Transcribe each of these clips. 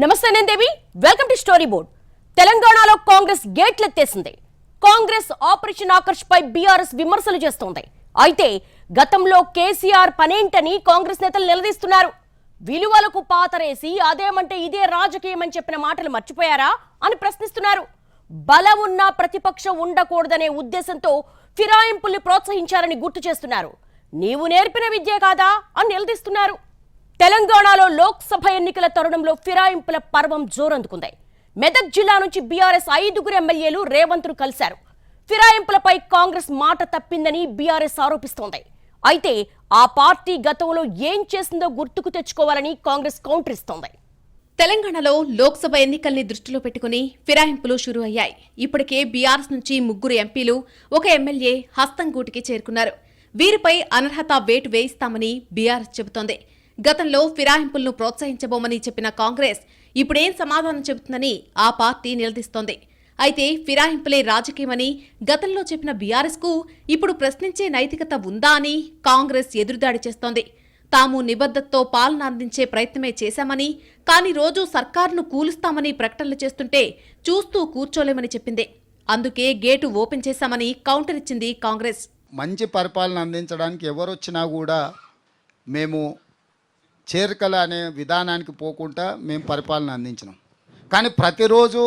నమస్తే నేను Devi welcome to story board తెలంగాణలో కాంగ్రెస్ గేట్లెత్తేసింది. కాంగ్రెస్ ఆపరేషన్ ఆకర్ష్ పై బీఆర్ఎస్ విమర్శలు చేస్తోంది. అయితే గతంలో కేసీఆర్ పనేంటని కాంగ్రెస్ నేతలు నిలదీస్తున్నారు. విలువలకు పాతరేసి అదేమంటే ఇదే రాజకీయమని చెప్పిన మాటలు మర్చిపోయారా అని ప్రశ్నిస్తున్నారు. బలం ఉన్న ప్రతిపక్షం ఉండకూడదనే ఉద్దేశంతో ఫిరాయింపుల్ని ప్రోత్సహించారని గుర్తు చేస్తున్నారు. నీవు నేర్పిన విద్యే కాదా అని నిలదీస్తున్నారు. తెలంగాణలో లోక్సభ ఎన్నికల తరుణంలో ఫిరాయింపుల పర్వం జోరందుకుంది. మెదక్ జిల్లా నుంచి బీఆర్ఎస్ ఐదుగురు ఎమ్మెల్యేలు రేవంత్ను కలిశారు. ఫిరాయింపులపై కాంగ్రెస్ మాట తప్పిందని బీఆర్ఎస్ ఆరోపిస్తోంది. అయితే ఆ పార్టీ గతంలో ఏం చేసిందో గుర్తుకు తెచ్చుకోవాలని కాంగ్రెస్ కౌంటర్ ఇస్తోంది తెలంగాణలో లోక్సభ ఎన్నికల్ని దృష్టిలో పెట్టుకుని ఫిరాయింపులు షురూ అయ్యాయి ఇప్పటికే బీఆర్ఎస్ నుంచి ముగ్గురు ఎంపీలు ఒక ఎమ్మెల్యే హస్తంగూటికి చేరుకున్నారు. వీరిపై అనర్హత వేటు వేయిస్తామని బీఆర్ఎస్ చెబుతోంది. గతంలో ఫిరాయింపులను ప్రోత్సహించబోమని చెప్పిన కాంగ్రెస్ ఇప్పుడేం సమాధానం చెబుతుందని ఆ పార్టీ నిలదీస్తోంది. అయితే ఫిరాయింపులే రాజకీయమని గతంలో చెప్పిన బీఆర్ఎస్కు ఇప్పుడు ప్రశ్నించే నైతికత ఉందా అని కాంగ్రెస్ ఎదురుదాడి చేస్తోంది. తాము నిబద్ధతతో పాలన అందించే ప్రయత్నమే చేశామని కానీ రోజు సర్కారును కూలుస్తామని ప్రకటనలు చేస్తుంటే చూస్తూ కూర్చోలేమని చెప్పింది. అందుకే గేటు ఓపెన్ చేశామని కౌంటర్ ఇచ్చింది కాంగ్రెస్. మంచి పరిపాలన అందించడానికి ఎవరు వచ్చినా కూడా మేము చేరికలు అనే విధానానికి పోకుండా మేము పరిపాలన అందించినాం. కానీ ప్రతిరోజు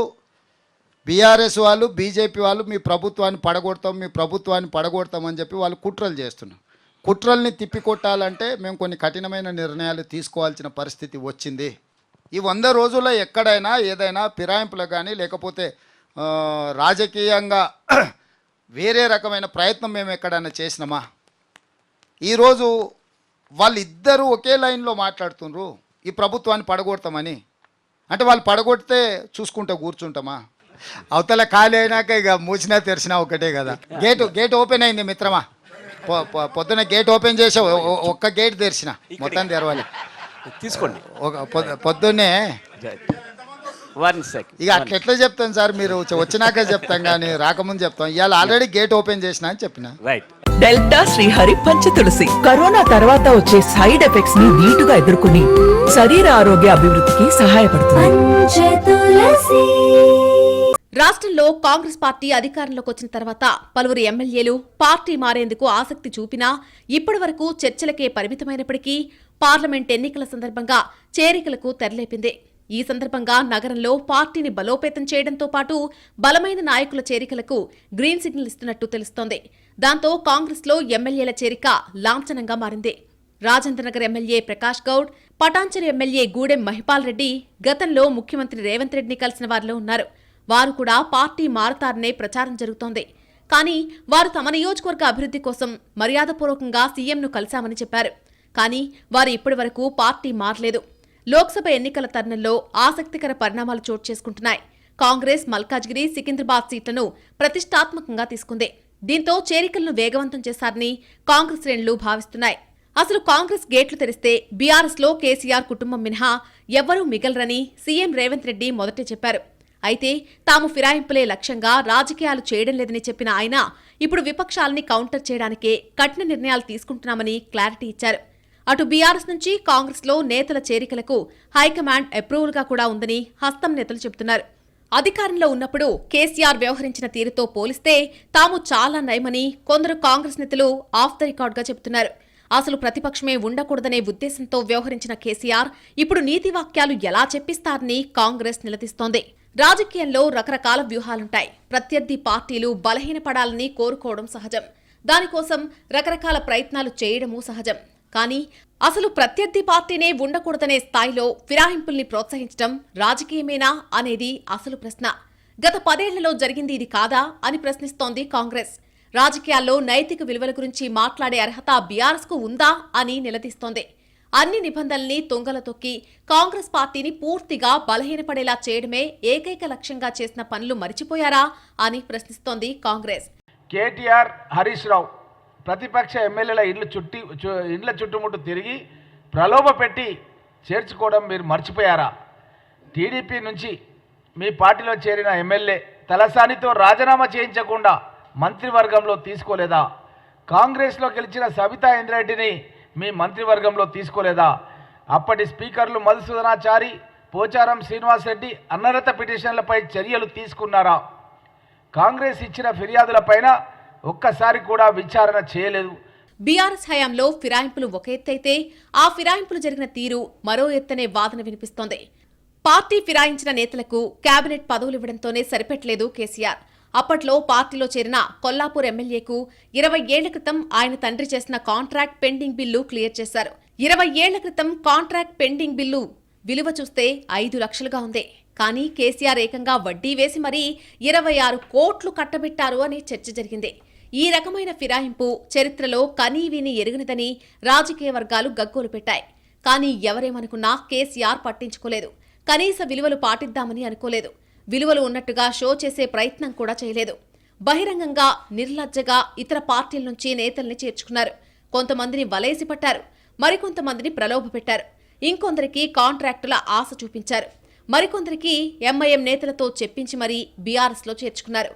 బీఆర్ఎస్ వాళ్ళు బీజేపీ వాళ్ళు మీ ప్రభుత్వాన్ని పడగొడతాం మీ ప్రభుత్వాన్ని పడగొడతాం అని చెప్పి వాళ్ళు కుట్రలు చేస్తున్నారు. కుట్రల్ని తిప్పికొట్టాలంటే మేము కొన్ని కఠినమైన నిర్ణయాలు తీసుకోవాల్సిన పరిస్థితి వచ్చింది. ఈ వంద రోజుల్లో ఎక్కడైనా ఏదైనా ఫిరాయింపులు కానీ లేకపోతే రాజకీయంగా వేరే రకమైన ప్రయత్నం మేము ఎక్కడైనా చేసినామా? ఈరోజు వాళ్ళిద్దరూ ఒకే లైన్లో మాట్లాడుతుండ్రు ఈ ప్రభుత్వాన్ని పడగొడతామని. అంటే వాళ్ళు పడగొడితే చూసుకుంటూ కూర్చుంటామా? అవతల ఖాళీ అయినాక ఇక మూసినా తెరిచినా ఒకటే కదా. గేట్ గేట్ ఓపెన్ అయింది మిత్రమా? పొద్దున గేట్ ఓపెన్ చేసా ఒక్క గేట్ తెరిచిన మొత్తం తెరవాలి. తీసుకోండి. పొద్దున్నే వన్ సెకండ్ ఇక అట్లా ఎట్లా చెప్తాను సార్ మీరు? వచ్చి- వచ్చినాక చెప్తాం కానీ రాకముందు చెప్తాం. ఇవాళ ఆల్రెడీ గేట్ ఓపెన్ చేసిన అని చెప్పిన. రైట్ డెల్టా శ్రీహరి పంచ తులసి కరోనా తర్వాత వచ్చే సైడ్ ఎఫెక్ట్స్ని నీటుగా ఎదుర్కొని శరీర ఆరోగ్య అభివృద్ధికి సహాయపడుతుంది. రాష్ట్రంలో కాంగ్రెస్ పార్టీ అధికారంలోకి వచ్చిన తర్వాత పలువురు ఎమ్మెల్యేలు పార్టీ మారేందుకు ఆసక్తి చూపినా ఇప్పటివరకు చర్చలకే పరిమితమైనప్పటికీ పార్లమెంట్ ఎన్నికల సందర్భంగా చేరికలకు తెరలేపింది. ఈ సందర్భంగా నగరంలో పార్టీని బలోపేతం చేయడంతో పాటు బలమైన నాయకుల చేరికలకు గ్రీన్ సిగ్నల్ ఇస్తున్నట్టు తెలుస్తోంది. దాంతో కాంగ్రెస్లో ఎమ్మెల్యేల చేరిక లాంఛనంగా మారింది. రాజేంద్రనగర్ ఎమ్మెల్యే ప్రకాష్ గౌడ్ పటాంచరి ఎమ్మెల్యే గూడెం మహిపాల్ రెడ్డి గతంలో ముఖ్యమంత్రి రేవంత్ రెడ్డిని కలిసిన వారిలో ఉన్నారు. వారు కూడా పార్టీ మారతారనే ప్రచారం జరుగుతోంది. కానీ వారు తమ నియోజకవర్గ అభివృద్ధి కోసం మర్యాదపూర్వకంగా సీఎంను కలిశామని చెప్పారు. కానీ వారు ఇప్పటివరకు పార్టీ మారలేదు. లోక్సభ ఎన్నికల తరుణంలో ఆసక్తికర పరిణామాలు చోటు చేసుకుంటున్నాయి. కాంగ్రెస్ మల్కాజ్గిరి సికింద్రాబాద్ సీట్లను ప్రతిష్టాత్మకంగా తీసుకుంది. దీంతో చేరికలను వేగవంతం చేశారని కాంగ్రెస్ శ్రేణులు భావిస్తున్నాయి. అసలు కాంగ్రెస్ గేట్లు తెరిస్తే బీఆర్ఎస్లో కేసీఆర్ కుటుంబం మినహా ఎవ్వరూ మిగలరని సీఎం రేవంత్ రెడ్డి మొదటే చెప్పారు. అయితే తాము ఫిరాయింపులే లక్ష్యంగా రాజకీయాలు చేయడం లేదని చెప్పిన ఆయన ఇప్పుడు విపక్షాలని కౌంటర్ చేయడానికే కఠిన నిర్ణయాలు తీసుకుంటున్నామని క్లారిటీ ఇచ్చారు. అటు బీఆర్ఎస్ నుంచి కాంగ్రెస్లో నేతల చేరికలకు హైకమాండ్ అప్రూవల్గా కూడా ఉందని హస్తం నేతలు చెబుతున్నారు. అధికారంలో ఉన్నప్పుడు కేసీఆర్ వ్యవహరించిన తీరుతో పోలిస్తే తాము చాలా నయమని కొందరు కాంగ్రెస్ నేతలు ఆఫ్ ద రికార్డ్గా చెబుతున్నారు. అసలు ప్రతిపక్షమే ఉండకూడదనే ఉద్దేశంతో వ్యవహరించిన కేసీఆర్ ఇప్పుడు నీతి వాక్యాలు ఎలా చెప్పిస్తారని కాంగ్రెస్ నిలదీస్తోంది. రాజకీయంలో రకరకాల వ్యూహాలుంటాయి. ప్రత్యర్థి పార్టీలు బలహీనపడాలని కోరుకోవడం సహజం. దానికోసం రకరకాల ప్రయత్నాలు చేయడమూ సహజం. కానీ అసలు ప్రత్యర్థి పార్టీనే ఉండకూడదనే స్థాయిలో ఫిరాయింపుల్ని ప్రోత్సహించడం రాజకీయమేనా అనేది అసలు ప్రశ్న. గత పదేళ్ళలో జరిగింది ఇది కాదా అని ప్రశ్నిస్తోంది కాంగ్రెస్. రాజకీయాల్లో నైతిక విలువల గురించి మాట్లాడే అర్హత బీఆర్ఎస్కు ఉందా అని నిలదీస్తోంది. అన్ని నిబంధనల్ని తుంగల తొక్కి కాంగ్రెస్ పార్టీని పూర్తిగా బలహీనపడేలా చేయడమే ఏకైక లక్ష్యంగా చేసిన పనులు మరిచిపోయారా అని ప్రశ్నిస్తోంది కాంగ్రెస్. కేటీఆర్ హరీష్ రావు ప్రతిపక్ష ఎమ్మెల్యేల ఇండ్లు చుట్టి ఇండ్ల చుట్టుముట్టు తిరిగి ప్రలోభ పెట్టి చేర్చుకోవడం మీరు మర్చిపోయారా? టీడీపీ నుంచి మీ పార్టీలో చేరిన ఎమ్మెల్యే తలసానితో రాజీనామా చేయించకుండా మంత్రివర్గంలో తీసుకోలేదా? కాంగ్రెస్లో గెలిచిన సబితా ఇంద్రెడ్డిని మీ మంత్రివర్గంలో తీసుకోలేదా? అప్పటి స్పీకర్లు మధుసూదనాచారి పోచారం శ్రీనివాసరెడ్డి అన్నరత పిటిషన్లపై చర్యలు తీసుకున్నారా? కాంగ్రెస్ ఇచ్చిన ఫిర్యాదులపైన ఒక్కసారి కూడా విచారణ చేయలేదు. బీఆర్ఎస్ హయాంలో ఫిరాయింపులు ఒక ఎత్తైతే ఆ ఫిరాయింపులు జరిగిన తీరు మరో ఎత్తనే వాదన వినిపిస్తోంది. పార్టీ ఫిరాయించిన నేతలకు కేబినెట్ పదవులు ఇవ్వడంతోనే సరిపెట్టలేదు కేసీఆర్. అప్పట్లో పార్టీలో చేరిన కొల్లాపూర్ ఎమ్మెల్యేకు ఇరవై ఏళ్ళ క్రితం ఆయన తండ్రి చేసిన కాంట్రాక్ట్ పెండింగ్ బిల్లు క్లియర్ చేశారు. ఇరవై ఏళ్ళ క్రితం కాంట్రాక్ట్ పెండింగ్ బిల్లు విలువ చూస్తే ఐదు లక్షలుగా ఉంది. కానీ కేసీఆర్ ఏకంగా వడ్డీ వేసి మరీ ఇరవై ఆరు కోట్లు కట్టబెట్టారు అనే చర్చ జరిగింది. ఈ రకమైన ఫిరాయింపు చరిత్రలో కనీవిని ఎరుగనిదని రాజకీయ వర్గాలు గగ్గోలు పెట్టాయి. కానీ ఎవరేమనుకున్నా కేసీఆర్ పట్టించుకోలేదు. కనీస విలువలు పాటిద్దామని అనుకోలేదు. విలువలు ఉన్నట్టుగా షో చేసే ప్రయత్నం కూడా చేయలేదు. బహిరంగంగా నిర్లజ్జగా ఇతర పార్టీల నుంచి నేతల్ని చేర్చుకున్నారు. కొంతమందిని వలేసి పట్టారు. మరికొంతమందిని ప్రలోభ పెట్టారు. ఇంకొందరికి కాంట్రాక్టుల ఆశ చూపించారు. మరికొందరికి ఎంఐఎం నేతలతో చెప్పించి మరీ బీఆర్ఎస్లో చేర్చుకున్నారు.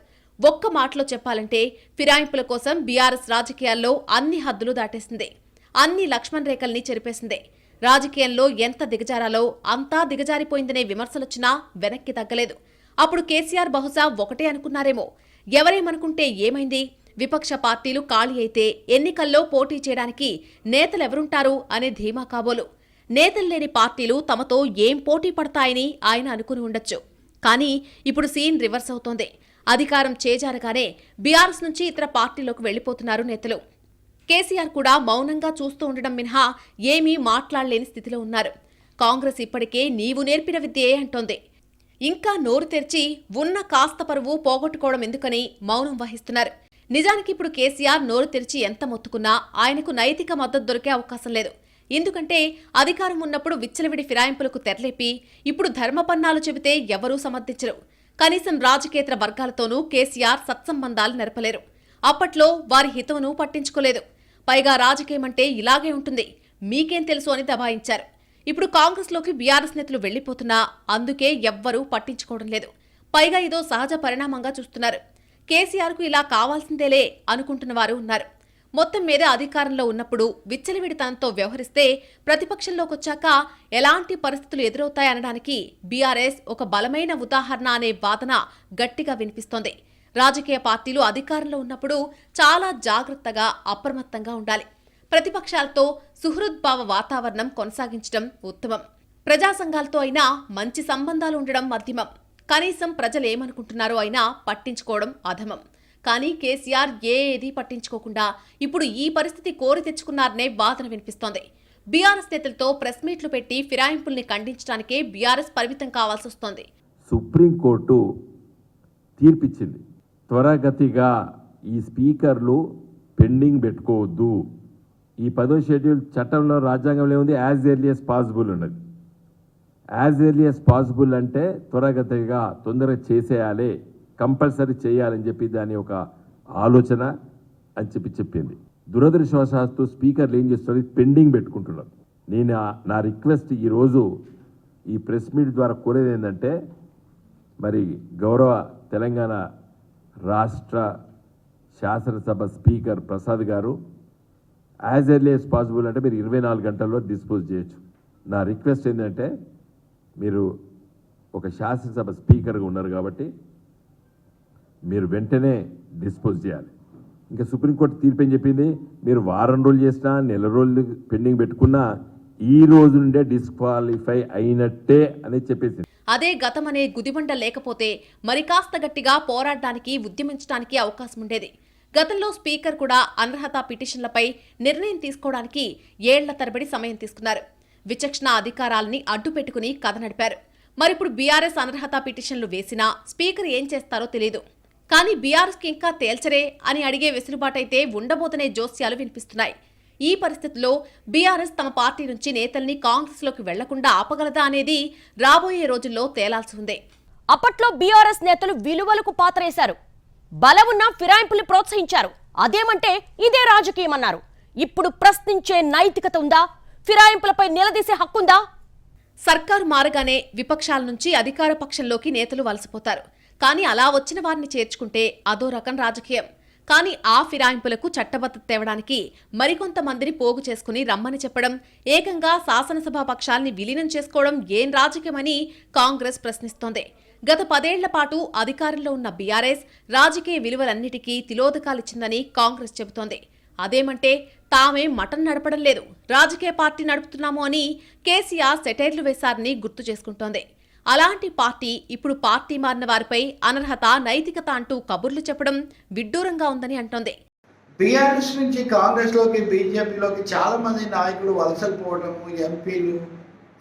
ఒక్క మాటలో చెప్పాలంటే ఫిరాయింపుల కోసం బీఆర్ఎస్ రాజకీయాల్లో అన్ని హద్దులు దాటేసింది. అన్ని లక్ష్మణ్ రేఖల్ని చెరిపేసింది. రాజకీయంలో ఎంత దిగజారాలో అంతా దిగజారిపోయిందనే విమర్శలొచ్చినా వెనక్కి తగ్గలేదు. అప్పుడు కేసీఆర్ బహుశా ఒకటే అనుకున్నారేమో. ఎవరేమనుకుంటే ఏమైంది? విపక్ష పార్టీలు ఖాళీ అయితే ఎన్నికల్లో పోటీ చేయడానికి నేతలెవరుంటారు అనే ధీమా కాబోలు. నేతలు లేని పార్టీలు తమతో ఏం పోటీ పడతాయని ఆయన అనుకుని ఉండొచ్చు. కానీ ఇప్పుడు సీన్ రివర్స్ అవుతోంది. అధికారం చేజారగానే బీఆర్ఎస్ నుంచి ఇతర పార్టీలోకి వెళ్ళిపోతున్నారు నేతలు. కేసీఆర్ కూడా మౌనంగా చూస్తూ ఉండడం మినహా ఏమీ మాట్లాడలేని స్థితిలో ఉన్నారు. కాంగ్రెస్ ఇప్పటికే నీవు నేర్పిన విద్యే అంటోంది. ఇంకా నోరు తెరిచి ఉన్న కాస్త పరువు పోగొట్టుకోవడం ఎందుకని మౌనం వహిస్తున్నారు. నిజానికి ఇప్పుడు కేసీఆర్ నోరు తెరిచి ఎంత మొత్తుకున్నా ఆయనకు నైతిక మద్దతు దొరికే అవకాశం లేదు. ఎందుకంటే అధికారం ఉన్నప్పుడు విచ్చలవిడి ఫిరాయింపులకు తెరలేపి ఇప్పుడు ధర్మపన్నాలు చెబితే ఎవరూ సమర్థించరు. కనీసం రాజకేతర వర్గాలతోనూ కేసీఆర్ సత్సంబంధాలు నెరపలేరు. అప్పట్లో వారి హితమును పట్టించుకోలేదు. పైగా రాజకీయమంటే ఇలాగే ఉంటుంది. మీకేం తెలుసు అని దబాయించారు. ఇప్పుడు కాంగ్రెస్లోకి బీఆర్ఎస్ నేతలు వెళ్ళిపోతున్నా అందుకే ఎవ్వరూ పట్టించుకోవడం లేదు. పైగా ఇదో సహజ పరిణామంగా చూస్తున్నారు. కేసీఆర్కు ఇలా కావాల్సిందేలే అనుకుంటున్న వారు ఉన్నారు. మొత్తం మీద అధికారంలో ఉన్నప్పుడు విచ్చలవిడితనంతో వ్యవహరిస్తే ప్రతిపక్షంలోకొచ్చాక ఎలాంటి పరిస్థితులు ఎదురవుతాయనడానికి బీఆర్ఎస్ ఒక బలమైన ఉదాహరణ అనే వాదన గట్టిగా వినిపిస్తోంది. రాజకీయ పార్టీలు అధికారంలో ఉన్నప్పుడు చాలా జాగ్రత్తగా అప్రమత్తంగా ఉండాలి. ప్రతిపక్షాలతో సుహృద్భావ వాతావరణం కొనసాగించడం ఉత్తమం. ప్రజా సంఘాలతో అయినా మంచి సంబంధాలు ఉండడం మధ్యమం. కనీసం ప్రజలేమనుకుంటున్నారో అయినా పట్టించుకోవడం అధమం. కానీ కేసీఆర్ ఏది పట్టించుకోకుండా ఇప్పుడు ఈ పరిస్థితి కోరి తెచ్చుకున్నారనే వాదన వినిపిస్తోంది. బీఆర్ఎస్ నేతలతో ప్రెస్ మీట్లు పెట్టి ఫిరాయింపుల్ని ఖండించడానికే బీఆర్ఎస్ పరిమితం కావాల్సి వస్తోంది. సుప్రీంకోర్టు తీర్పిచ్చింది. త్వరగతిగా ఈ స్పీకర్లు పెండింగ్ పెట్టుకోవద్దు. ఈ పదో షెడ్యూల్ చట్టంలో రాజ్యాంగంలో ఏముంది? యాజ్ ఎర్లియస్ పాసిబుల్ ఉన్నది. యాజ్ ఎర్లియస్ పాసిబుల్ అంటే త్వరగతిగా తొందరగా చేసేయాలి. కంపల్సరీ చేయాలని చెప్పి దాని ఒక ఆలోచన అని చెప్పి చెప్పింది. దురదృష్టవశాత్తు స్పీకర్లు ఏం చేస్తున్నారు? పెండింగ్ పెట్టుకుంటున్నారు. నేను నా రిక్వెస్ట్ ఈరోజు ఈ ప్రెస్ మీట్ ద్వారా కోరేది ఏంటంటే మరి గౌరవ తెలంగాణ రాష్ట్ర శాసనసభ స్పీకర్ ప్రసాద్ గారు యాజ్ ఎర్లీ యాజ్ పాసిబుల్ అంటే మీరు ఇరవై నాలుగు గంటల్లో డిస్పోజ్ చేయొచ్చు. నా రిక్వెస్ట్ ఏంటంటే మీరు ఒక శాసనసభ స్పీకర్గా ఉన్నారు కాబట్టి మీరు వెంటనే డిస్పోజ్ చేయాలి. ఇంకా సుప్రీంకోర్టు తీర్పు ఏం చెప్పింది? మీరు వారం రోజులు చేసినా నెల రోజులు పెండింగ్ పెట్టుకున్నా ఈ రోజు నుండే డిస్క్వాలిఫై అయినట్టే అని చెప్పేసింది. అదే గతమనే గుదిబండ లేకపోతే మరి కాస్త గట్టిగా పోరాడడానికి ఉద్యమించడానికి అవకాశం ఉండేది గతంలో స్పీకర్ కూడా అనర్హత పిటిషన్లపై నిర్ణయం తీసుకోవడానికి ఏళ్ళ తరబడి సమయం తీసుకున్నారు. విచక్షణ అధికారాలని అడ్డు పెట్టుకుని కథ నడిపారు. మరిప్పుడు బీఆర్ఎస్ అనర్హత పిటిషన్లు వేసినా స్పీకర్ ఏం చేస్తారో తెలియదు కానీ బీఆర్ఎస్కి ఇంకా తేల్చరే అని అడిగే వెసులుబాటైతే ఉండబోతనే జోస్యాలు వినిపిస్తున్నాయి. ఈ పరిస్థితుల్లో బీఆర్ఎస్ తమ పార్టీ నుంచి నేతల్ని కాంగ్రెస్లోకి వెళ్ళకుండా ఆపగలదా అనేది రాబోయే రోజుల్లో తేలాల్సి ఉంది. అప్పట్లో బీఆర్ఎస్ నేతలు విలువలకు పాతరేశారు. బలమున్న ఫిరాయింపుల్ని ప్రోత్సహించారు. అదేమంటే ఇదే రాజకీయం అన్నారు ఇప్పుడు ప్రశ్నించే నైతికత ఉందా? ఫిరాయింపులపై నిలదీసే హక్కుందా? సర్కారు మారగానే విపక్షాల నుంచి అధికార పక్షంలోకి నేతలు వలసపోతారు. కానీ అలా వచ్చిన వారిని చేర్చుకుంటే అదో రకం రాజకీయం. కానీ ఆ ఫిరాయింపులకు చట్టబద్ధత తేవడానికి మరికొంతమందిని పోగు చేసుకుని రమ్మని చెప్పడం ఏకంగా శాసనసభా పక్షాల్ని విలీనం చేసుకోవడం ఏం రాజకీయమని కాంగ్రెస్ ప్రశ్నిస్తోంది. గత పదేళ్ళ పాటు అధికారంలో ఉన్న బీఆర్ఎస్ రాజకీయ విలువలన్నిటికీ తిలోదకాలిచ్చిందని కాంగ్రెస్ చెబుతోంది. అదేమంటే తామే మటన్ నడపడం లేదు రాజకీయ పార్టీ నడుపుతున్నాము అని కేసీఆర్ సెటైర్లు వేశారని గుర్తు చేసుకుంటోంది. అలాంటి పార్టీ ఇప్పుడు పార్టీ మారిన వారిపై అనర్హత నైతికత అంటూ కబుర్లు చెప్పడం విడ్డూరంగా ఉందని అంటోంది. బీఆర్ఎస్ నుంచి కాంగ్రెస్లోకి బీజేపీలోకి చాలా మంది నాయకులు వలసలు పోవడము ఎంపీలు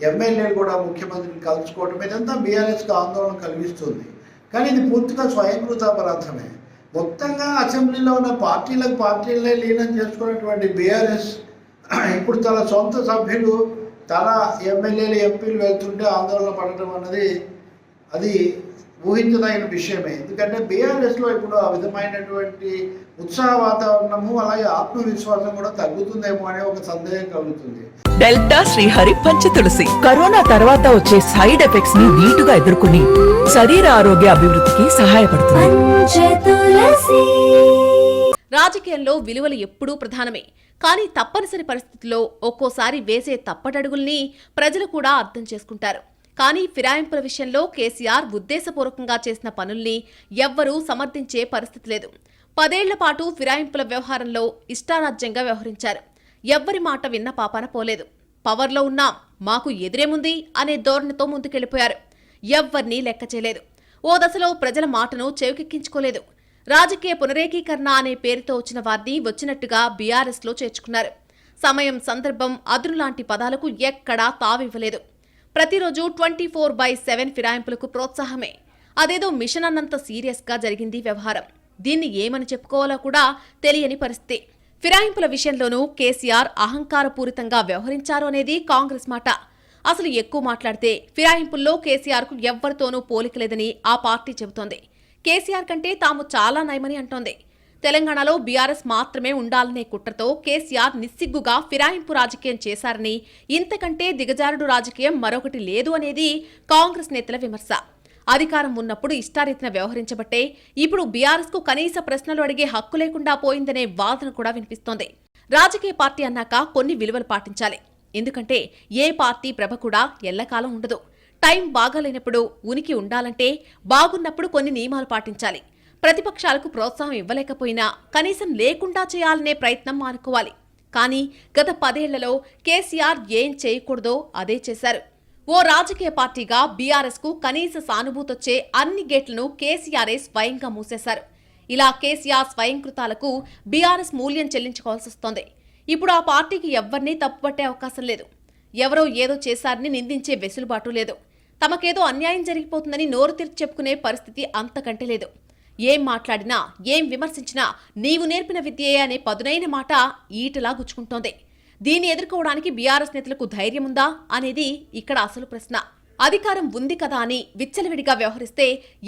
ఎమ్మెల్యేలు కూడా ముఖ్యమంత్రిని కలుసుకోవడం ఇదంతా బీఆర్ఎస్కి ఆందోళన కలిగిస్తుంది. కానీ ఇది పూర్తిగా స్వయంకృత అపరాధమే మొత్తంగా అసెంబ్లీలో ఉన్న పార్టీలకు పార్టీలనే లీనం చేసుకున్నటువంటి బీఆర్ఎస్ ఇప్పుడు తన సొంత సభ్యులు తన ఎమ్మెల్యేలు ఎంపీలు వెళ్తుంటే ఆందోళన పడటం అన్నది అది ఊహించదగిన విషయమే. ఎందుకంటే బీఆర్ఎస్లో ఇప్పుడు ఆ విధమైనటువంటి ఉత్సాహ వాతావరణము అలాగే ఆత్మవిశ్వాసం కూడా తగ్గుతుందేమో అనే ఒక సందేహం కలుగుతుంది. డెల్టా శ్రీహరి పంచ తులసి. కరోనా తర్వాత వచ్చే సైడ్ ఎఫెక్ట్స్ని నీటుగా ఎదుర్కొని శరీర ఆరోగ్య అభివృద్ధికి సహాయపడుతుంది రాజకీయంలో విలువలు ఎప్పుడూ ప్రధానమే. కానీ తప్పనిసరి పరిస్థితుల్లో ఒక్కోసారి వేసే తప్పటడుగుల్ని ప్రజలు కూడా అర్థం చేసుకుంటారు. కానీ ఫిరాయింపుల విషయంలో కేసీఆర్ ఉద్దేశపూర్వకంగా చేసిన పనుల్ని ఎవ్వరూ సమర్థించే పరిస్థితి లేదు. పదేళ్ళ పాటు ఫిరాయింపుల వ్యవహారంలో ఇష్టారాజ్యంగా వ్యవహరించారు. ఎవ్వరి మాట విన్న పాపాన పోలేదు. పవర్లో ఉన్నాం మాకు ఎదురేముంది అనే ధోరణితో ముందుకెళ్ళిపోయారు ఎవ్వర్నీ లెక్క చేయలేదు. ఓ దశలో ప్రజల మాటను చెవికెక్కించుకోలేదు. రాజకీయ పునరేకీకరణ అనే పేరుతో వచ్చిన వారిని వచ్చినట్టుగా బీఆర్ఎస్లో చేర్చుకున్నారు. సమయం సందర్భం అదును లాంటి పదాలకు ఎక్కడా తావివ్వలేదు. ప్రతిరోజు ట్వంటీ ఫోర్ బై సెవెన్ ఫిరాయింపులకు ప్రోత్సాహమే. అదేదో మిషన్ అన్నంత సీరియస్గా జరిగింది వ్యవహారం. దీన్ని ఏమని చెప్పుకోవాలో కూడా తెలియని పరిస్థితి. ఫిరాయింపుల విషయంలోనూ కేసీఆర్ అహంకారపూరితంగా వ్యవహరించారు అనేది కాంగ్రెస్ మాట. అసలు ఎక్కువ మాట్లాడితే ఫిరాయింపుల్లో కేసీఆర్కు ఎవ్వరితోనూ పోలికలేదని ఆ పార్టీ చెబుతోంది. కేసీఆర్ కంటే తాము చాలా నయమని అంటోంది. తెలంగాణలో బీఆర్ఎస్ మాత్రమే ఉండాలనే కుట్రతో కేసీఆర్ నిస్సిగ్గుగా ఫిరాయింపు రాజకీయం చేశారని ఇంతకంటే దిగజారుడు రాజకీయం మరొకటి లేదు అనేది కాంగ్రెస్ నేతల విమర్శ. అధికారం ఉన్నప్పుడు ఇష్టారీతిన వ్యవహరించబట్టే ఇప్పుడు బీఆర్ఎస్కు కనీస ప్రశ్నలు అడిగే హక్కు లేకుండా పోయిందనే వాదన కూడా వినిపిస్తోంది. రాజకీయ పార్టీ అన్నాక కొన్ని విలువలు పాటించాలి. ఎందుకంటే ఏ పార్టీ ప్రభ కూడా ఎల్లకాలం ఉండదు. టైం బాగాలేనప్పుడు ఉనికి ఉండాలంటే బాగున్నప్పుడు కొన్ని నియమాలు పాటించాలి. ప్రతిపక్షాలకు ప్రోత్సాహం ఇవ్వలేకపోయినా కనీసం లేకుండా చేయాలనే ప్రయత్నం మానుకోవాలి. కానీ గత పదేళ్ళలో కేసీఆర్ ఏం చేయకూడదో అదే చేశారు. ఓ రాజకీయ పార్టీగా బీఆర్ఎస్కు కనీస సానుభూతొచ్చే అన్ని గేట్లను కేసీఆర్ఏ స్వయంగా మూసేశారు. ఇలా కేసీఆర్ స్వయంకృతాలకు బీఆర్ఎస్ మూల్యం చెల్లించుకోవాల్సి వస్తోంది. ఇప్పుడు ఆ పార్టీకి ఎవ్వరినీ తప్పుపట్టే అవకాశం లేదు. ఎవరో ఏదో చేశారని నిందించే వెసులుబాటు లేదు. తమకేదో అన్యాయం జరిగిపోతుందని నోరు తెరిచి చెప్పుకునే పరిస్థితి అంతకంటే లేదు. ఏం మాట్లాడినా ఏం విమర్శించినా నీవు నేర్పిన విద్యే అనే పదునైన మాట ఈటలా గుచ్చుకుంటోంది. దీన్ని ఎదుర్కోవడానికి బీఆర్ఎస్ నేతలకు ధైర్యం ఉందా అనేది ఇక్కడ అసలు ప్రశ్న. అధికారం ఉంది కదా అని విచ్చలవిడిగా వ్యవహరిస్తే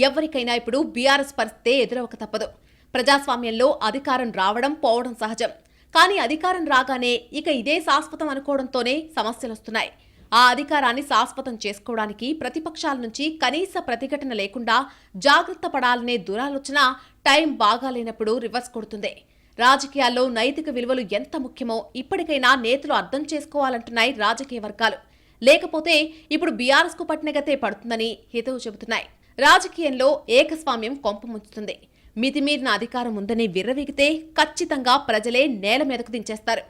ఎవరికైనా ఇప్పుడు బీఆర్ఎస్ పరిస్థితే ఎదురవక తప్పదు. ప్రజాస్వామ్యంలో అధికారం రావడం పోవడం సహజం. కానీ అధికారం రాగానే ఇక ఇదే శాశ్వతం అనుకోవడంతోనే సమస్యలొస్తున్నాయి. ఆ అధికారాన్ని శాశ్వతం చేసుకోవడానికి ప్రతిపక్షాల నుంచి కనీస ప్రతిఘటన లేకుండా జాగ్రత్త పడాలనే దురాలోచన టైం బాగాలేనప్పుడు రివర్స్ కొడుతుంది. రాజకీయాల్లో నైతిక విలువలు ఎంత ముఖ్యమో ఇప్పటికైనా నేతలు అర్థం చేసుకోవాలంటున్నాయి రాజకీయ వర్గాలు. లేకపోతే ఇప్పుడు బీఆర్ఎస్కు పట్టిన గతే పడుతుందని హితవు చెబుతున్నాయి. రాజకీయంలో ఏకస్వామ్యం కొంపముంచుతుంది మితిమీరిన అధికారం ఉందని విర్రవీగితే ఖచ్చితంగా ప్రజలే నేల మీదకు దించేస్తారు.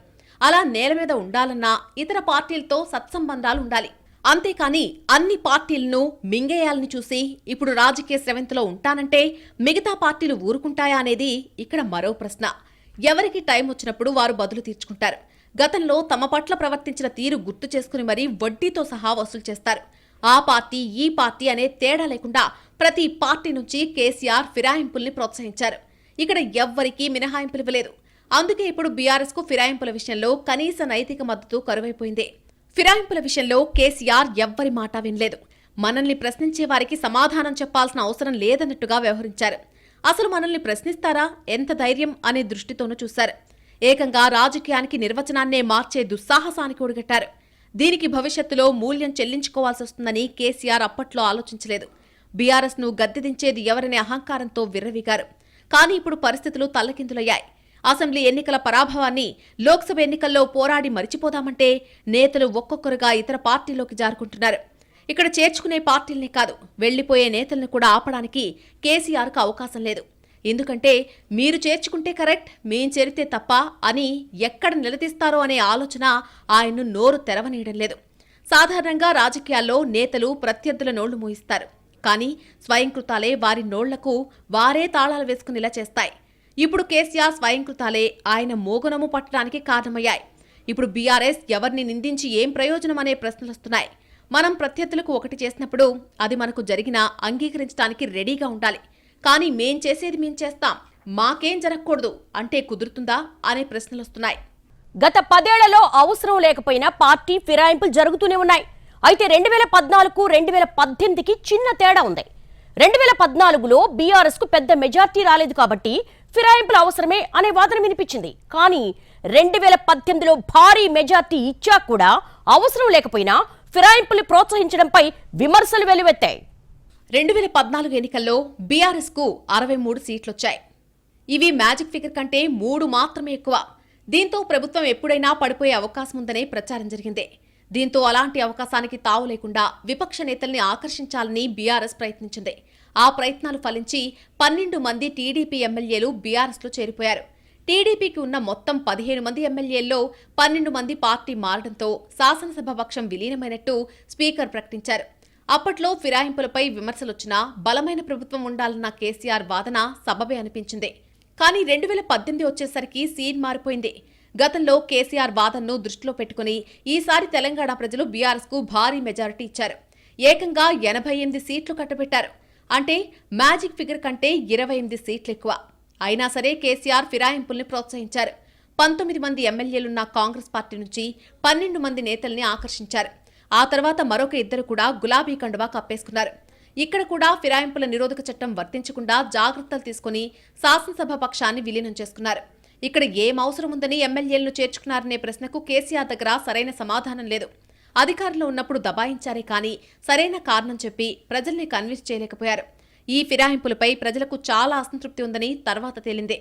అలా నేల మీద ఉండాలన్నా ఇతర పార్టీలతో సత్సంబంధాలు ఉండాలి. అంతేకాని అన్ని పార్టీలను మింగేయాలని చూసి ఇప్పుడు రాజకీయ స్రవంతిలో ఉంటానంటే మిగతా పార్టీలు ఊరుకుంటాయా అనేది ఇక్కడ మరో ప్రశ్న. ఎవరికి టైం వచ్చినప్పుడు వారు బదులు తీర్చుకుంటారు. గతంలో తమ పట్ల ప్రవర్తించిన తీరు గుర్తు చేసుకుని మరీ వడ్డీతో సహా వసూలు చేస్తారు. ఆ పార్టీ ఈ పార్టీ అనే తేడా లేకుండా ప్రతి పార్టీ నుంచి కేసీఆర్ ఫిరాయింపుల్ని ప్రోత్సహించారు. ఇక్కడ ఎవ్వరికీ మినహాయింపులు ఇవ్వలేదు అందుకే ఇప్పుడు బీఆర్ఎస్కు ఫిరాయింపుల విషయంలో కనీస నైతిక మద్దతు కరువైపోయింది. ఫిరాయింపుల విషయంలో కేసీఆర్ ఎవ్వరి మాట వినలేదు. మనల్ని ప్రశ్నించే వారికి సమాధానం చెప్పాల్సిన అవసరం లేదన్నట్టుగా వ్యవహరించారు. అసలు మనల్ని ప్రశ్నిస్తారా? ఎంత ధైర్యం అనే దృష్టితోనూ చూశారు. ఏకంగా రాజకీయానికి నిర్వచనాన్నే మార్చే దుస్సాహసానికి ఒడిగట్టారు. దీనికి భవిష్యత్తులో మూల్యం చెల్లించుకోవాల్సి వస్తుందని కేసీఆర్ అప్పట్లో ఆలోచించలేదు. బీఆర్ఎస్ను గద్దెదించేది ఎవరనే అహంకారంతో విర్రవీగారు. కానీ ఇప్పుడు పరిస్థితులు తల్లకిందులయ్యాయి అసెంబ్లీ ఎన్నికల పరాభవాన్ని లోక్సభ ఎన్నికల్లో పోరాడి మరిచిపోదామంటే నేతలు ఒక్కొక్కరుగా ఇతర పార్టీలోకి జారుకుంటున్నారు. ఇక్కడ చేర్చుకునే పార్టీల్ని కాదు వెళ్ళిపోయే నేతల్ని కూడా ఆపడానికి కేసీఆర్కు అవకాశం లేదు. ఎందుకంటే మీరు చేర్చుకుంటే కరెక్ట్ మేం చేరితే తప్ప అని ఎక్కడ నిలదీస్తారో అనే ఆలోచన ఆయన్ను నోరు తెరవనీయడం లేదు. సాధారణంగా రాజకీయాల్లో నేతలు ప్రత్యర్థుల నోళ్ళు మూయిస్తారు. కానీ స్వయంకృతాలే వారి నోళ్ళకు వారే తాళాలు వేసుకునేలా చేస్తాయి. ఇప్పుడు కేసీఆర్ స్వయంకృతాలే ఆయన మోగనము పట్టడానికి కారణమయ్యాయి. ఇప్పుడు బీఆర్ఎస్ ఎవరిని నిందించి ఏం ప్రయోజనం అనే ప్రశ్నలు వస్తున్నాయి. మనం ప్రత్యర్థులకు ఒకటి చేసినప్పుడు అది మనకు జరిగినా అంగీకరించడానికి రెడీగా ఉండాలి. కానీ మేం చేసేది మేం చేస్తాం. మాకేం జరగకూడదు అంటే కుదురుతుందా అనే ప్రశ్నలు వస్తున్నాయి. గత పదేళ్ళలో అవసరం లేకపోయినా పార్టీ ఫిరాయింపులు జరుగుతూనే ఉన్నాయి. అయితే రెండు వేల పద్నాలుగు రెండు వేల పద్దెనిమిదికి చిన్న తేడా ఉంది. రెండు వేల పద్నాలుగులో బీఆర్ఎస్కు పెద్ద మెజార్టీ రాలేదు కాబట్టి ఫిరాయింపులు అవసరమే అనే వాదన వినిపించింది. కానీ రెండు వేల పద్దెనిమిదిలో భారీ మెజార్టీ ఇచ్చా కూడా అవసరం లేకపోయినా ఫిరాయింపుల్ని ప్రోత్సహించడంపై విమర్శలు వెలువెత్తాయి రెండు వేల పద్నాలుగు ఎన్నికల్లో బీఆర్ఎస్కు అరవై మూడు సీట్లొచ్చాయి. ఇవి మ్యాజిక్ ఫిగర్ కంటే మూడు మాత్రమే ఎక్కువ. దీంతో ప్రభుత్వం ఎప్పుడైనా పడిపోయే అవకాశం ఉందనే ప్రచారం జరిగింది. దీంతో అలాంటి అవకాశానికి తావు లేకుండా విపక్ష నేతల్ని ఆకర్షించాలని బీఆర్ఎస్ ప్రయత్నించింది. ఆ ప్రయత్నాలు ఫలించి పన్నెండు మంది టీడీపీ ఎమ్మెల్యేలు బీఆర్ఎస్లో చేరిపోయారు. టీడీపీకి ఉన్న మొత్తం పదిహేను మంది ఎమ్మెల్యేల్లో పన్నెండు మంది పార్టీ మారడంతో శాసనసభ పక్షం విలీనమైనట్టు స్పీకర్ ప్రకటించారు. అప్పట్లో ఫిరాయింపులపై విమర్శలొచ్చినా బలమైన ప్రభుత్వం ఉండాలన్న కేసీఆర్ వాదన సబబే అనిపించింది. కానీ రెండు వేల పద్దెనిమిది వచ్చేసరికి సీన్ మారిపోయింది. గతంలో కేసీఆర్ వాదనను దృష్టిలో పెట్టుకుని ఈసారి తెలంగాణ ప్రజలు బీఆర్ఎస్కు భారీ మెజారిటీ ఇచ్చారు. ఏకంగా ఎనభై ఎనిమిది సీట్లు కట్టబెట్టారు. అంటే మ్యాజిక్ ఫిగర్ కంటే ఇరవై ఎనిమిది సీట్లు ఎక్కువ అయినా సరే కేసీఆర్ ఫిరాయింపుల్ని ప్రోత్సహించారు. పంతొమ్మిది మంది ఎమ్మెల్యేలున్న కాంగ్రెస్ పార్టీ నుంచి పన్నెండు మంది నేతల్ని ఆకర్షించారు. ఆ తర్వాత మరొక ఇద్దరు కూడా గులాబీ కండువా కప్పేసుకున్నారు. ఇక్కడ కూడా ఫిరాయింపుల నిరోధక చట్టం వర్తించకుండా జాగ్రత్తలు తీసుకుని శాసనసభ పక్షాన్ని విలీనం చేసుకున్నారు. ఇక్కడ ఏం అవసరం ఉందని ఎమ్మెల్యేలను చేర్చుకున్నారనే ప్రశ్నకు కేసీఆర్ దగ్గర సరైన సమాధానం లేదు. అధికారంలో ఉన్నప్పుడు దబాయించారే కానీ సరైన కారణం చెప్పి ప్రజల్ని కన్విన్స్ చేయలేకపోయారు. ఈ ఫిరాయింపులపై ప్రజలకు చాలా అసంతృప్తి ఉందని తర్వాత తేలిందే.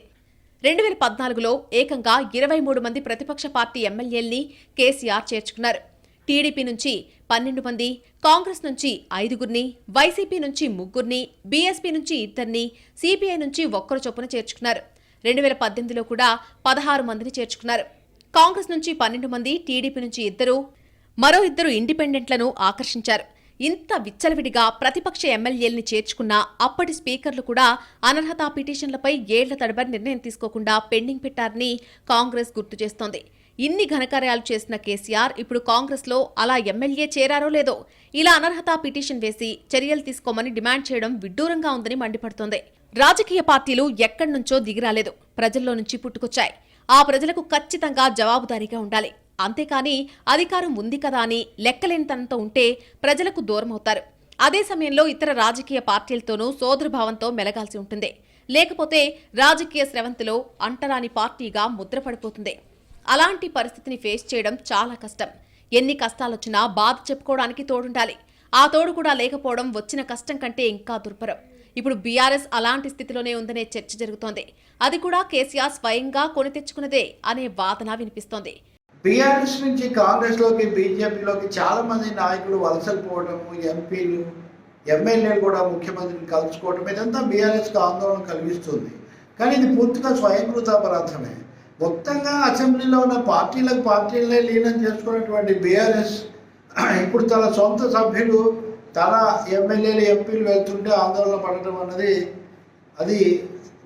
రెండు వేల పద్నాలుగులో ఏకంగా ఇరవై మూడు మంది ప్రతిపక్ష పార్టీ ఎమ్మెల్యేల్ని కేసీఆర్ చేర్చుకున్నారు. టీడీపీ నుంచి పన్నెండు మంది కాంగ్రెస్ నుంచి ఐదుగురిని వైసీపీ నుంచి ముగ్గురిని బీఎస్పీ నుంచి ఇద్దరిని సిపిఐ నుంచి ఒక్కరు చొప్పున చేర్చుకున్నారు. రెండు వేల పద్దెనిమిదిలో కూడా పదహారు మందిని చేర్చుకున్నారు. కాంగ్రెస్ నుంచి పన్నెండు మంది టీడీపీ నుంచి ఇద్దరు మరో ఇద్దరు ఇండిపెండెంట్లను ఆకర్షించారు. ఇంత విచ్చలవిడిగా ప్రతిపక్ష ఎమ్మెల్యేల్ని చేర్చుకున్న అప్పటి స్పీకర్లు కూడా అనర్హత పిటిషన్లపై ఏళ్ళ తడబడి నిర్ణయం తీసుకోకుండా పెండింగ్ పెట్టారని కాంగ్రెస్ గుర్తు చేస్తోంది. ఇన్ని ఘనకార్యాలు చేసిన కేసీఆర్ ఇప్పుడు కాంగ్రెస్లో అలా ఎమ్మెల్యే చేరారో లేదో? ఇలా అనర్హత పిటిషన్ వేసి చర్యలు తీసుకోమని డిమాండ్ చేయడం విడ్డూరంగా ఉందని మండిపడుతోంది. రాజకీయ పార్టీలు ఎక్కడి నుంచో దిగిరాలేదు ప్రజల్లో నుంచి పుట్టుకొచ్చాయి. ఆ ప్రజలకు ఖచ్చితంగా జవాబుదారీగా ఉండాలి. అంతేకాని అధికారం ఉంది కదా అని లెక్కలేనితనంతో ఉంటే ప్రజలకు దూరమవుతారు. అదే సమయంలో ఇతర రాజకీయ పార్టీలతోనూ సోదరభావంతో మెలగాల్సి ఉంటుంది. లేకపోతే రాజకీయ స్రవంతిలో అంటరాని పార్టీగా ముద్రపడిపోతుంది అలాంటి పరిస్థితిని ఫేస్ చేయడం చాలా కష్టం. ఎన్ని కష్టాలొచ్చినా బాధ చెప్పుకోవడానికి తోడుండాలి. ఆ తోడు కూడా లేకపోవడం వచ్చిన కష్టం కంటే ఇంకా దుర్భరం. ఇప్పుడు బీఆర్ఎస్ అలాంటి స్థితిలోనే ఉందనే చర్చ జరుగుతోంది. అది కూడా కేసీఆర్ స్వయంగా కొని తెచ్చుకున్నదే అనే వాదన వినిపిస్తోంది. బీఆర్ఎస్ నుంచి కాంగ్రెస్లోకి బీజేపీలోకి చాలామంది నాయకులు వలసలు పోవడము ఎంపీలు ఎమ్మెల్యేలు కూడా ముఖ్యమంత్రిని కలుసుకోవడం ఇదంతా బీఆర్ఎస్కి ఆందోళన కలిగిస్తుంది. కానీ ఇది పూర్తిగా స్వయంకృతాపరాధమే మొత్తంగా అసెంబ్లీలో ఉన్న పార్టీలకు పార్టీలనే లీనం చేసుకున్నటువంటి బీఆర్ఎస్ ఇప్పుడు తన సొంత సభ్యులు తన ఎమ్మెల్యేలు ఎంపీలు వెళ్తుంటే ఆందోళన పడటం అన్నది అది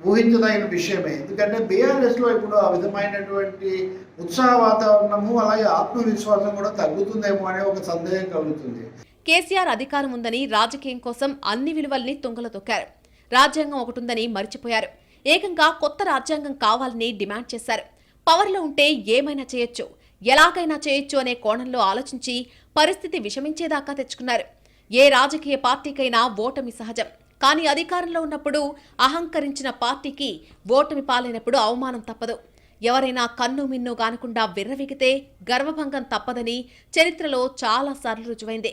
ఊహించదగిన విషయమే. ఎందుకంటే బీఆర్ఎస్లో ఇప్పుడు ఆ విధమైనటువంటి ఉత్సాహ వాతావరణము అలాగే ఆత్మవిశ్వాసం కూడా తగ్గుతుందేమో అనే ఒక సందేహం కలుగుతుంది. కేసీఆర్ అధికారం ఉందని రాజకీయం కోసం అన్ని విలువల్ని తుంగలో తొక్కారు. రాజ్యాంగం ఒకటుందని మరిచిపోయారు. ఏకంగా కొత్త రాజ్యాంగం కావాలని డిమాండ్ చేశారు. పవర్లో ఉంటే ఏమైనా చేయొచ్చు ఎలాగైనా చేయొచ్చు అనే కోణంలో ఆలోచించి పరిస్థితి విషమించేదాకా తెచ్చుకున్నారు. ఏ రాజకీయ పార్టీకైనా ఓటమి సహజం. కానీ అధికారంలో ఉన్నప్పుడు అహంకరించిన పార్టీకి ఓటమి పాలైనప్పుడు అవమానం తప్పదు. ఎవరైనా కన్ను మిన్ను కానకుండా విర్రవిగితే గర్వభంగం తప్పదని చరిత్రలో చాలాసార్లు రుజువైంది.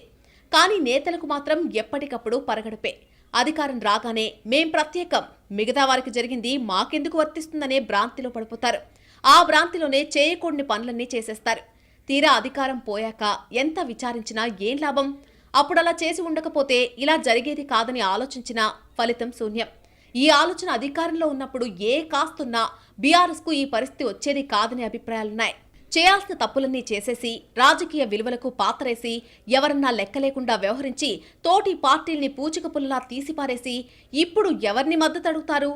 కానీ నేతలకు మాత్రం ఎప్పటికప్పుడు పరగడుపే. అధికారం రాగానే మేం ప్రత్యేకం మిగతా వారికి జరిగింది మాకెందుకు వర్తిస్తుందనే భ్రాంతిలో పడిపోతారు. ఆ భ్రాంతిలోనే చేయకూడని పనులన్నీ చేసేస్తారు. తీరా అధికారం పోయాక ఎంత విచారించినా ఏం లాభం? అప్పుడు అలా చేసి ఉండకపోతే ఇలా జరిగేది కాదని ఆలోచించిన ఫలితం శూన్యం. ఈ ఆలోచన అధికారంలో ఉన్నప్పుడు ఏ కాస్తున్నా బీఆర్ఎస్కు ఈ పరిస్థితి వచ్చేది కాదనే అభిప్రాయాలున్నాయి. చేయాల్సిన తప్పులన్నీ చేసేసి రాజకీయ విలువలకు పాతరేసి ఎవరన్నా లెక్కలేకుండా వ్యవహరించి తోటి పార్టీల్ని పూచికపుల్లా తీసిపారేసి ఇప్పుడు ఎవరిని మద్దతు అడుగుతారు?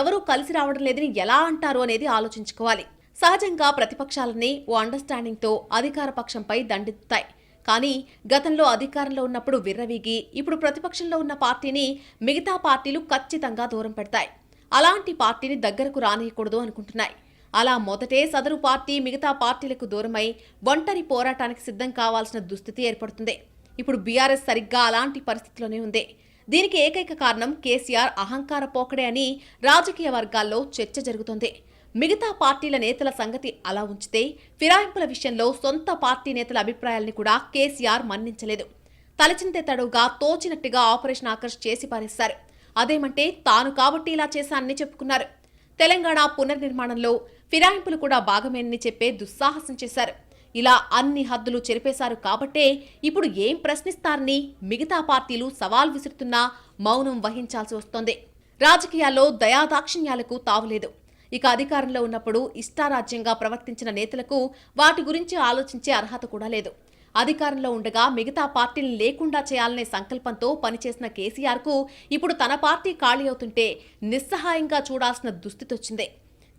ఎవరూ కలిసి రావడం లేదని ఎలా అంటారు అనేది ఆలోచించుకోవాలి. సహజంగా ప్రతిపక్షాలన్నీ ఓ అండర్స్టాండింగ్తో అధికార పక్షంపై దండెత్తుతాయి. కానీ గతంలో అధికారంలో ఉన్నప్పుడు విర్రవీగి ఇప్పుడు ప్రతిపక్షంలో ఉన్న పార్టీని మిగతా పార్టీలు ఖచ్చితంగా దూరం పెడతాయి. అలాంటి పార్టీని దగ్గరకు రానియకూడదు అనుకుంటున్నాయి. అలా మొదటే సదరు పార్టీ మిగతా పార్టీలకు దూరమై ఒంటరి పోరాటానికి సిద్ధం కావాల్సిన దుస్థితి ఏర్పడుతుంది. ఇప్పుడు బీఆర్ఎస్ సరిగ్గా అలాంటి పరిస్థితిలోనే ఉంది. దీనికి ఏకైక కారణం కేసీఆర్ అహంకార పోకడే అని రాజకీయ వర్గాల్లో చర్చ జరుగుతోంది. మిగతా పార్టీల నేతల సంగతి అలా ఉంచితే ఫిరాయింపుల విషయంలో సొంత పార్టీ నేతల అభిప్రాయాల్ని కూడా కేసీఆర్ మన్నించలేదు. తలచింతే తడువుగా తోచినట్టుగా ఆపరేషన్ ఆకర్ష్ చేసి పారేశారు. అదేమంటే తాను కాబట్టి ఇలా చేశానని చెప్పుకున్నారు. తెలంగాణ పునర్నిర్మాణంలో ఫిరాయింపులు కూడా భాగమేనని చెప్పే దుస్సాహసం చేశారు. ఇలా అన్ని హద్దులు చెరిపేశారు కాబట్టే ఇప్పుడు ఏం ప్రశ్నిస్తారని మిగతా పార్టీలు సవాల్ విసురుతున్నా మౌనం వహించాల్సి వస్తోంది. రాజకీయాల్లో దయాదాక్షిణ్యాలకు తావులేదు. ఇక అధికారంలో ఉన్నప్పుడు ఇష్టారాజ్యంగా ప్రవర్తించిన నేతలకు వాటి గురించి ఆలోచించే అర్హత కూడా లేదు. అధికారంలో ఉండగా మిగతా పార్టీని లేకుండా చేయాలనే సంకల్పంతో పనిచేసిన కేసీఆర్కు ఇప్పుడు తన పార్టీ ఖాళీ అవుతుంటే నిస్సహాయంగా చూడాల్సిన దుస్థితొచ్చింది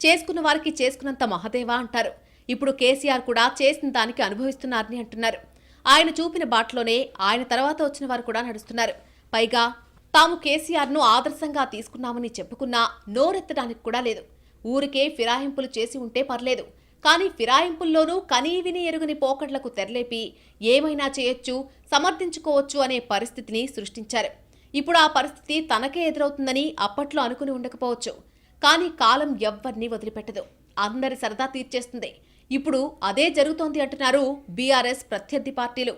చేసుకున్న వారికి చేసుకున్నంత మహదేవా అంటారు. ఇప్పుడు కేసీఆర్ కూడా చేసిన దానికి అనుభవిస్తున్నారని అంటున్నారు. ఆయన చూపిన బాటలోనే ఆయన తర్వాత వచ్చిన వారు కూడా నడుస్తున్నారు. పైగా తాము కేసీఆర్ను ఆదర్శంగా తీసుకున్నామని చెప్పుకున్నా నోరెత్తడానికి కూడా లేదు. ఊరికే ఫిరాయింపులు చేసి ఉంటే పర్లేదు. కానీ ఫిరాయింపుల్లోనూ కనీవిని ఎరుగని పోకట్లకు తెరలేపి ఏమైనా చేయొచ్చు సమర్థించుకోవచ్చు అనే పరిస్థితిని సృష్టించారు. ఇప్పుడు ఆ పరిస్థితి తనకే ఎదురవుతుందని అప్పట్లో అనుకుని ఉండకపోవచ్చు. కానీ కాలం ఎవ్వరినీ వదిలిపెట్టదు. అందరి సరదా తీర్చేస్తుంది. ఇప్పుడు అదే జరుగుతోంది అంటున్నారు బీఆర్ఎస్ ప్రత్యర్థి పార్టీలు.